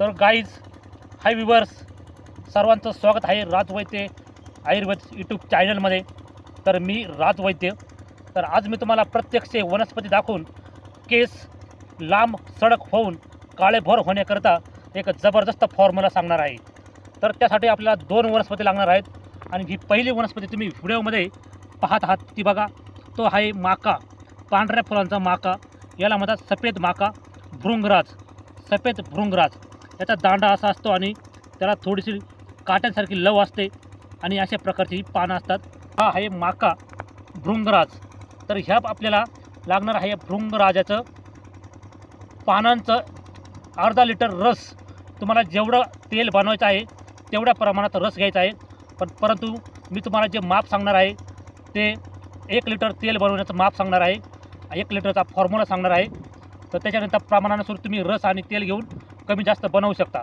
तर guys hi weavers सर्वांचं स्वागत आहे राज वैद्य आयुर्वेद यूट्यूब चॅनलमध्ये तर मी राज वैद्य. तर आज मी तुम्हाला प्रत्यक्ष वनस्पती दाखवून केस लांब सडक होऊन काळेभोर होण्याकरता एक जबरदस्त फॉर्म्युला सांगणार आहे. तर त्यासाठी आपल्याला दोन वनस्पती लागणार आहेत आणि ही पहिली वनस्पती तुम्ही व्हिडिओमध्ये पाहत आहात ती बघा. तो आहे माका पांढऱ्या फुलांचा माका याला म्हणतात सफेद माका भृंगराज सफेद भृंगराज. याचा दांडा असा असतो आणि त्याला थोडीशी काट्यांसारखी लव असते आणि अशा प्रकारची ही पानं असतात. हा आहे माका भृंगराज. तर ह्या आपल्याला लागणार आहे भृंगराजाचं पानांचं अर्धा लिटर रस. तुम्हाला जेवढं तेल बनवायचं आहे तेवढ्या प्रमाणात रस घ्यायचा आहे. पण परंतु मी तुम्हाला जे माप सांगणार आहे ते एक लिटर तेल बनवण्याचं माप सांगणार आहे. एक लिटरचा फॉर्म्युला सांगणार आहे. तर त्याच्यानंतर प्रमाणानुसार तुम्ही रस आणि तेल घेऊन कमी जास्त बनवू शकता.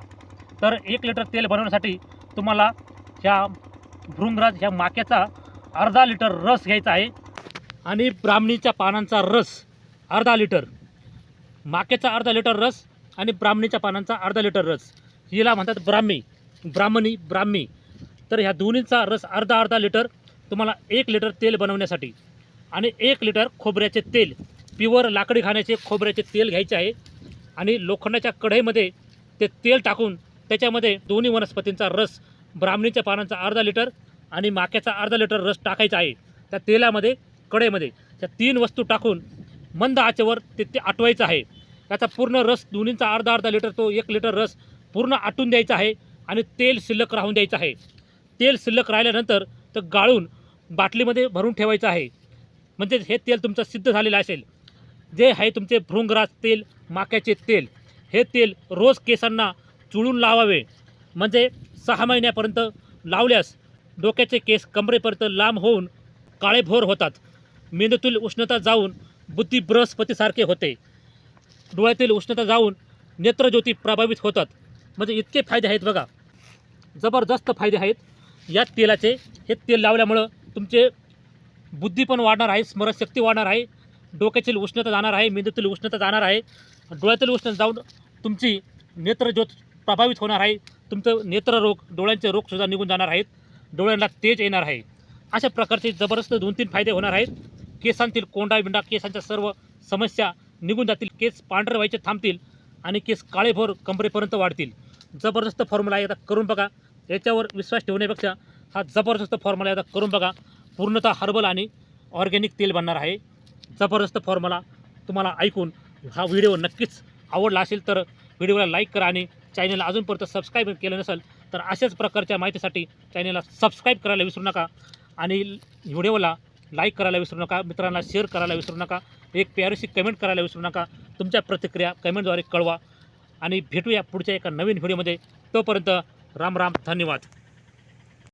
तर एक लिटर तेल बनवण्यासाठी तुम्हाला ह्या भृंगराज ह्या माक्याचा अर्धा लिटर रस घ्यायचा आहे आणि ब्राह्मणीच्या पानांचा रस अर्धा लिटर. माक्याचा अर्धा लिटर रस आणि ब्राह्मणीच्या पानांचा अर्धा लिटर रस. हिला म्हणतात ब्राह्मी ब्राह्मणी ब्राह्मी. तर ह्या दोन्हीचा रस अर्धा अर्धा लिटर तुम्हाला एक लिटर तेल बनवण्यासाठी आणि एक लिटर खोबऱ्याचे तेल. प्युअर लाकडी खाण्याचे खोबऱ्याचे तेल घ्यायचे आहे. आणि लोखंडाच्या कढईमध्ये ते तेल टाकून त्याच्यामध्ये दोन्ही वनस्पतींचा रस ब्राह्मणीच्या पानांचा अर्धा लिटर आणि माक्याचा अर्धा लिटर रस टाकायचा आहे. त्या तेलामध्ये कढईमध्ये त्या तीन वस्तू टाकून मंद आचेवर ते ते आटवायचं आहे. त्याचा पूर्ण रस दोन्हींचा अर्धा अर्धा लिटर तो एक लिटर रस पूर्ण आटून द्यायचा आहे आणि तेल शिल्लक राहून द्यायचं आहे. तेल शिल्लक राहिल्यानंतर तर गाळून बाटलीमध्ये भरून ठेवायचं आहे. म्हणजे हे तेल तुमचं सिद्ध झालेलं असेल. जे आहे तुमचे भृंगराज तेल माक्याचे तेल. हे तेल रोज केसांना चुळून लावावे. म्हणजे सहा महिन्यापर्यंत लावल्यास डोक्याचे केस कमरेपर्यंत लांब होऊन काळेभोर होतात. मेंदूतील उष्णता जाऊन बुद्धी बृहस्पतीसारखे होते. डोळ्यातील उष्णता जाऊन नेत्रज्योती प्रभावित होतात. म्हणजे इतके फायदे आहेत बघा. जबरदस्त फायदे आहेत. या तेलाचे हे तेल लावल्यामुळं तुमचे बुद्धी पण वाढणार आहे स्मरणशक्ती वाढणार आहे. डोक्यातील उष्णता जाणार आहे मेंदूतील उष्णता जाणार आहे. डोळ्यातील उष्णता जाऊन तुमची नेत्रज्योत प्रभावित होणार आहे. तुमचं नेत्ररोग डोळ्यांचे रोगसुद्धा निघून जाणार आहेत. डोळ्यांना तेज येणार आहे. अशा प्रकारचे जबरदस्त दोन तीन फायदे होणार आहेत. केसांतील कोंडा बिंडा केसांच्या सर्व समस्या निघून जातील. केस पांढरे व्हायचे थांबतील आणि केस काळेभोर कंबरेपर्यंत वाढतील. जबरदस्त फॉर्म्युला आहे आता करून बघा. याच्यावर विश्वास ठेवण्यापेक्षा हा जबरदस्त फॉर्म्युला आहे आता करून बघा. पूर्णतः हर्बल आणि ऑर्गॅनिक तेल बनणार आहे. जबरदस्त फॉर्म्युला तुम्हाला ऐकून हा व्हिडिओ नक्कीच आवडला असेल तर व्हिडिओला लाईक करा आणि चॅनलला अजूनपर्यंत सबस्क्राईब केलं नसेल तर अशाच प्रकारच्या माहितीसाठी चॅनलला सबस्क्राईब करायला विसरू नका. आणि व्हिडिओला लाईक करायला विसरू नका. मित्रांना शेअर करायला विसरू नका. एक प्यारीशी कमेंट करायला विसरू नका. तुमच्या प्रतिक्रिया कमेंटद्वारे कळवा. आणि भेटूया पुढच्या एका नवीन व्हिडिओमध्ये तोपर्यंत राम राम धन्यवाद.